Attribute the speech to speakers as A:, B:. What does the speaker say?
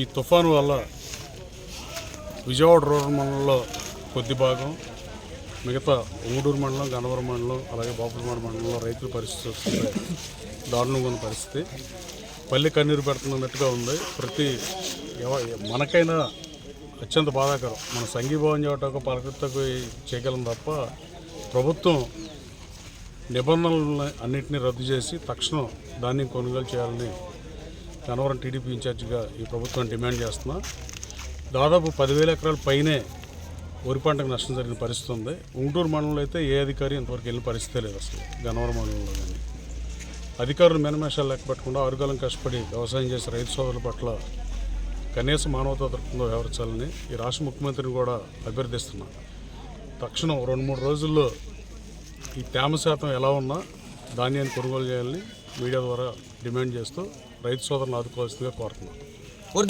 A: ఈ తుఫాను వల్ల విజయవాడ రూరల్ మండలంలో కొద్ది భాగం మిగతా ఉంగుడూరు మండలం గన్నవరం మండలం అలాగే బాపులమాడ మండలంలో రైతుల పరిస్థితి వస్తుంది. దారుణంగా ఉన్న పరిస్థితి. పల్లె కన్నీరు పెడుతున్నట్టుగా ఉంది. ప్రతి మనకైనా అత్యంత బాధాకరం. మన సంఘీభావం చేయటకు పలకృతకు చేయగలం తప్ప ప్రభుత్వం నిబంధనలను అన్నింటినీ రద్దు చేసి తక్షణం ధాన్యం కొనుగోలు చేయాలని గన్నవరం టీడీపీ ఇన్ఛార్జిగా ఈ ప్రభుత్వం డిమాండ్ చేస్తున్నా. దాదాపు పదివేల ఎకరాల పైనే వరి పంటకు నష్టం జరిగిన పరిస్థితి ఉంది. ఉంటూరు మండలంలో అయితే ఏ అధికారి ఇంతవరకు వెళ్ళిన పరిస్థితే లేదు అసలు గన్నవరం మండలంలో కానీ. అధికారులు మేనమేషాలు లెక్క పెట్టకుండా ఆరుగాలం కష్టపడి వ్యవసాయం చేసే రైతు సోదరుల పట్ల కనీస మానవతా దృక్పథంలో వ్యవహరించాలని ఈ రాష్ట్ర ముఖ్యమంత్రిని కూడా అభ్యర్థిస్తున్నా. తక్షణం రెండు మూడు రోజుల్లో ఈ తేమ శాతం ఎలా ఉన్నా ధాన్యాన్ని కొనుగోలు చేయాలని మీడియా ద్వారా డిమాండ్ చేస్తూ రైతు సోదరులను ఆదుకోవాల్సిందిగా కోరుతున్నాను